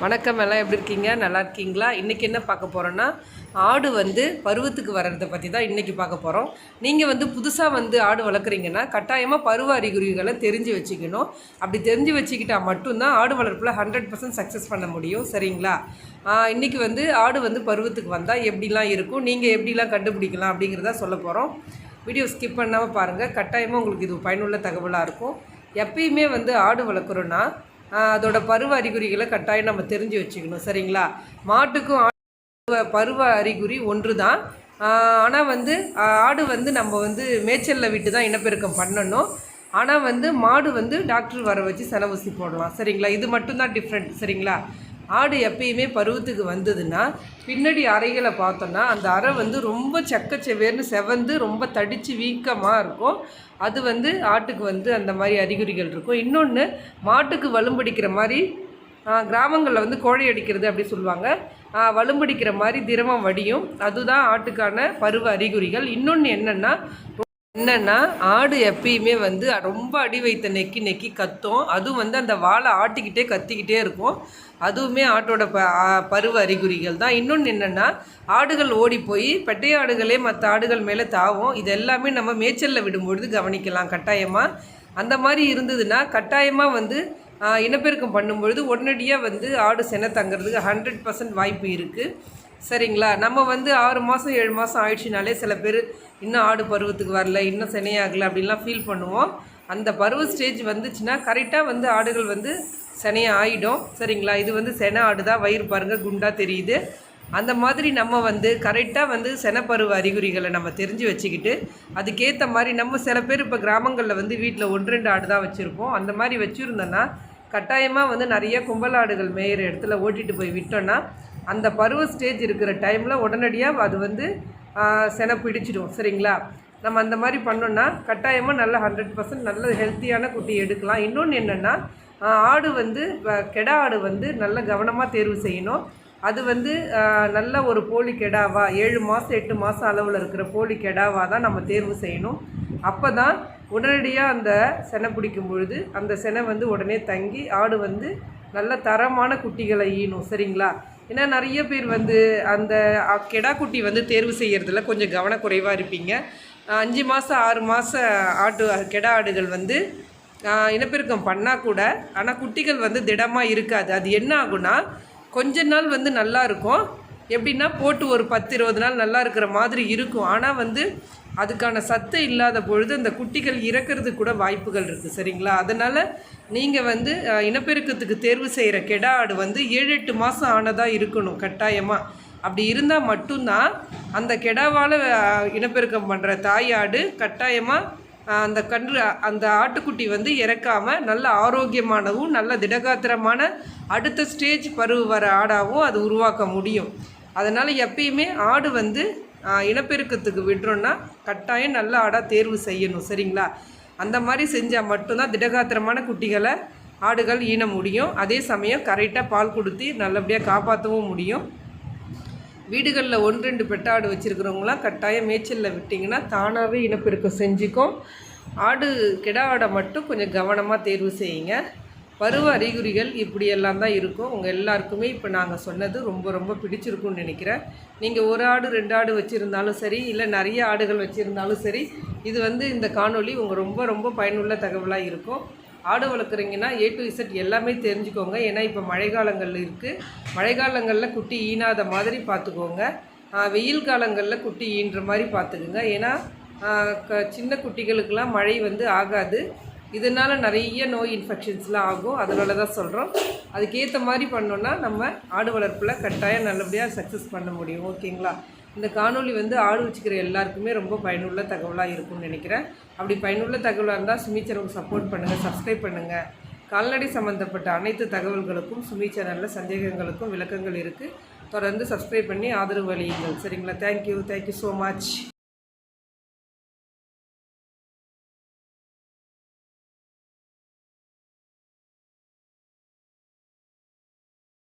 வணக்கம் எல்லாம் எப்படி இருக்கீங்க? நல்லா இருக்கீங்களா? இன்றைக்கி என்ன பார்க்க போகிறோன்னா ஆடு வந்து பருவத்துக்கு வர்றதை பற்றி தான் இன்றைக்கி பார்க்க போகிறோம் நீங்கள் வந்து புதுசாக வந்து ஆடு வளர்க்குறீங்கன்னா கட்டாயமாக பருவ அறிகுறிகளை தெரிஞ்சு வச்சுக்கணும். அப்படி தெரிஞ்சு வச்சுக்கிட்டால் மட்டும்தான் ஆடு வளர்ப்பில் ஹண்ட்ரட் பர்சன்ட் சக்ஸஸ் பண்ண முடியும். சரிங்களா? இன்றைக்கி வந்து ஆடு வந்து பருவத்துக்கு வந்தால் எப்படிலாம் இருக்கும்? நீங்கள் எப்படிலாம் கண்டுபிடிக்கலாம் அப்படிங்கிறத சொல்ல போகிறோம் வீடியோ ஸ்கிப் பண்ணாமல் பாருங்கள் கட்டாயமாக உங்களுக்கு இது பயனுள்ள தகவலாக இருக்கும். எப்பயுமே வந்து ஆடு வளர்க்குறோன்னா அதோட பருவ அறிகுறிகளை கட்டாயம் நம்ம தெரிஞ்சு வச்சுக்கணும் சரிங்களா? மாட்டுக்கும் ஆடு பருவ அறிகுறி ஒன்று தான் ஆனால் வந்து ஆடு வந்து நம்ம வந்து மேய்ச்சலில் விட்டு தான் இனப்பெருக்கம் பண்ணணும். ஆனால் வந்து மாடு வந்து டாக்டர் வர வச்சு செலவூசி போடலாம் சரிங்களா? இது மட்டும்தான் டிஃப்ரெண்ட் சரிங்களா? ஆடு எப்பயுமே பருவத்துக்கு வந்ததுன்னா பின்னாடி அறைகளை பார்த்தோன்னா அந்த அறை வந்து ரொம்ப செக்கச்செவேர்னு செவந்து ரொம்ப தடித்து வீக்கமாக இருக்கும். அது வந்து ஆட்டுக்கு வந்து அந்த மாதிரி அறிகுறிகள் இருக்கும். இன்னொன்று மாட்டுக்கு வலும்படிக்கிற மாதிரி கிராமங்களில் வந்து கோழை அடிக்கிறது அப்படி சொல்லுவாங்க. ஆ, வலும்படிக்கிற மாதிரி திரவம் வடியும். அதுதான் ஆட்டுக்கான பருவ அறிகுறிகள். இன்னொன்று என்னென்னா என்னன்னா ஆடு எப்பயுமே வந்து ரொம்ப அடி வைத்த நெக்கி நெக்கி கத்தும். அதுவும் வந்து அந்த வாழை ஆட்டிக்கிட்டே கத்திக்கிட்டே இருக்கும். அதுவுமே ஆட்டோட ப பருவ அறிகுறிகள் தான். இன்னொன்று என்னென்னா ஆடுகள் ஓடி போய் பெட்டை ஆடுகளே மற்ற ஆடுகள் மேலே தாவும். இது எல்லாமே நம்ம மேய்ச்சலில் விடும்பொழுது கவனிக்கலாம் கட்டாயமாக அந்த மாதிரி இருந்ததுன்னா கட்டாயமாக வந்து இனப்பெருக்கம் பண்ணும்பொழுது உடனடியாக வந்து ஆடு செனை தங்குறதுக்கு ஹண்ட்ரட் பர்சன்ட் வாய்ப்பு இருக்குது சரிங்களா? நம்ம வந்து ஆறு மாதம் ஏழு மாதம் ஆயிடுச்சுனாலே சில பேர் இன்னும் ஆடு பருவத்துக்கு வரல இன்னும் சினையாகலை அப்படின்லாம் ஃபீல் பண்ணுவோம். அந்த பருவ ஸ்டேஜ் வந்துச்சுன்னா கரெக்டாக வந்து ஆடுகள் வந்து சினைய ஆகிடும் சரிங்களா? இது வந்து செனை ஆடு தான் வயிறு பாருங்கள் குண்டாக தெரியுது. அந்த மாதிரி நம்ம வந்து கரெக்டாக வந்து செனப்பருவ அறிகுறிகளை நம்ம தெரிஞ்சு வச்சுக்கிட்டு அதுக்கேற்ற மாதிரி நம்ம சில பேர் இப்போ கிராமங்களில் வந்து வீட்டில் ஒன்று ரெண்டு ஆடு தான் வச்சுருப்போம். அந்த மாதிரி வச்சுருந்தோன்னா கட்டாயமாக வந்து நிறைய கும்பலாடுகள் மேயிற இடத்துல ஓட்டிகிட்டு போய் விட்டோன்னா அந்த பருவ ஸ்டேஜ் இருக்கிற டைமில் உடனடியாக அது வந்து செனை பிடிச்சிடும் சரிங்களா? நம்ம அந்த மாதிரி பண்ணோன்னா கட்டாயமாக நல்ல ஹண்ட்ரட் பர்சன்ட் நல்ல ஹெல்த்தியான குட்டி எடுக்கலாம். இன்னொன்று என்னென்னா ஆடு வந்து கெடா ஆடு வந்து நல்ல கவனமாக தேர்வு செய்யணும். அது வந்து நல்ல ஒரு போலி கெடாவா ஏழு மாதம் எட்டு மாதம் அளவில் இருக்கிற போலி கெடாவாக தான் நம்ம தேர்வு செய்யணும். அப்போ தான் உடனடியாக அந்த செனை பிடிக்கும் பொழுது அந்த செனை வந்து உடனே தங்கி ஆடு வந்து நல்ல தரமான குட்டிகளை ஈனும் சரிங்களா? ஏன்னா நிறைய பேர் வந்து அந்த கெடா குட்டி வந்து தேர்வு செய்கிறதுல கொஞ்சம் கவனக்குறைவாக இருப்பீங்க. அஞ்சு மாதம் ஆறு மாதம் ஆட்டு கெடா ஆடுகள் வந்து இனப்பெருக்கம் பண்ணால் கூட ஆனால் குட்டிகள் வந்து திடமாக இருக்காது. அது என்ன ஆகுனா கொஞ்ச நாள் வந்து நல்லா இருக்கும். எப்படின்னா போட்டு ஒரு பத்து இருபது நாள் நல்லா இருக்கிற மாதிரி இருக்கும். ஆனால் வந்து அதுக்கான சத்து இல்லாத பொழுது அந்த குட்டிகள் இறக்கிறதுக்கு கூட வாய்ப்புகள் இருக்குது சரிங்களா? அதனால் நீங்கள் வந்து இனப்பெருக்கத்துக்கு தேர்வு செய்கிற கெடா ஆடு வந்து ஏழு எட்டு மாதம் ஆனதாக இருக்கணும் கட்டாயமாக அப்படி இருந்தால் மட்டும்தான் அந்த கெடாவால் இனப்பெருக்கம் பண்ணுற தாயாடு கட்டாயமாக அந்த கன்று அந்த ஆட்டுக்குட்டி வந்து இறக்காமல் நல்ல ஆரோக்கியமானவும் நல்ல திடகாத்திரமான அடுத்த ஸ்டேஜ் பருவ வர ஆடாகவும் அது உருவாக்க முடியும். அதனால் எப்பயுமே ஆடு வந்து இனப்பெருக்கத்துக்கு விடுறோன்னா கட்டாயம் நல்ல ஆடாக தேர்வு செய்யணும் சரிங்களா? அந்த மாதிரி செஞ்சால் மட்டும்தான் திடகாத்திரமான குட்டிகளை ஆடுகள் ஈன முடியும். அதே சமயம் கரெக்டாக பால் கொடுத்து நல்லபடியாக காப்பாற்றவும் முடியும். வீடுகளில் ஒன்று ரெண்டு பெட்டாடு வச்சுருக்கிறவங்களாம் கட்டாயம் மேய்ச்சலில் விட்டிங்கன்னா தானாகவே இனப்பெருக்கம் செஞ்சுக்கும். ஆடு கிடா ஆடை மட்டும் கொஞ்சம் கவனமாக தேர்வு செய்யுங்க. பருவ அறிகுறிகள் இப்படியெல்லாம் தான் இருக்கும். உங்கள் எல்லாருக்குமே இப்போ நாங்கள் சொன்னது ரொம்ப ரொம்ப பிடிச்சிருக்கும்னு நினைக்கிறேன். நீங்கள் ஒரு ஆடு ரெண்டு ஆடு வச்சுருந்தாலும் சரி இல்லை நிறைய ஆடுகள் வச்சுருந்தாலும் சரி இது வந்து இந்த காணொளி உங்கள் ரொம்ப ரொம்ப பயனுள்ள தகவலாக இருக்கும். ஆடு வளர்க்குறீங்கன்னா ஏ டு இசட் எல்லாமே தெரிஞ்சுக்கோங்க. ஏன்னா இப்போ மழைக்காலங்கள் இருக்குது மழைக்காலங்களில் குட்டி ஈனாத மாதிரி பார்த்துக்கோங்க. வெயில் காலங்களில் குட்டி ஈன்ற மாதிரி பார்த்துக்குங்க. ஏன்னா க சின்ன குட்டிகளுக்கெல்லாம் மழை வந்து ஆகாது. இதனால் நிறைய நோய் இன்ஃபெக்ஷன்ஸ்லாம் ஆகும். அதனால தான் சொல்கிறோம் அதுக்கேற்ற மாதிரி பண்ணோன்னா நம்ம ஆடு வளர்ப்பில் கட்டாயம் நல்லபடியாக சக்ஸஸ் பண்ண முடியும். ஓகேங்களா? இந்த காணொளி வந்து ஆடு வச்சுக்கிற எல்லாருக்குமே ரொம்ப பயனுள்ள தகவலாக இருக்கும்னு நினைக்கிறேன். அப்படி பயனுள்ள தகவலாக இருந்தால் சுமி சேனலுக்கு சப்போர்ட் பண்ணுங்கள் சப்ஸ்கிரைப் பண்ணுங்கள் கால்நடை சம்மந்தப்பட்ட அனைத்து தகவல்களுக்கும் சுமி சேனலில் சந்தேகங்களுக்கும் விளக்கங்கள் இருக்குது தொடர்ந்து சப்ஸ்கிரைப் பண்ணி ஆதரவு அளியுங்கள். சரிங்களா? Thank you thank you so much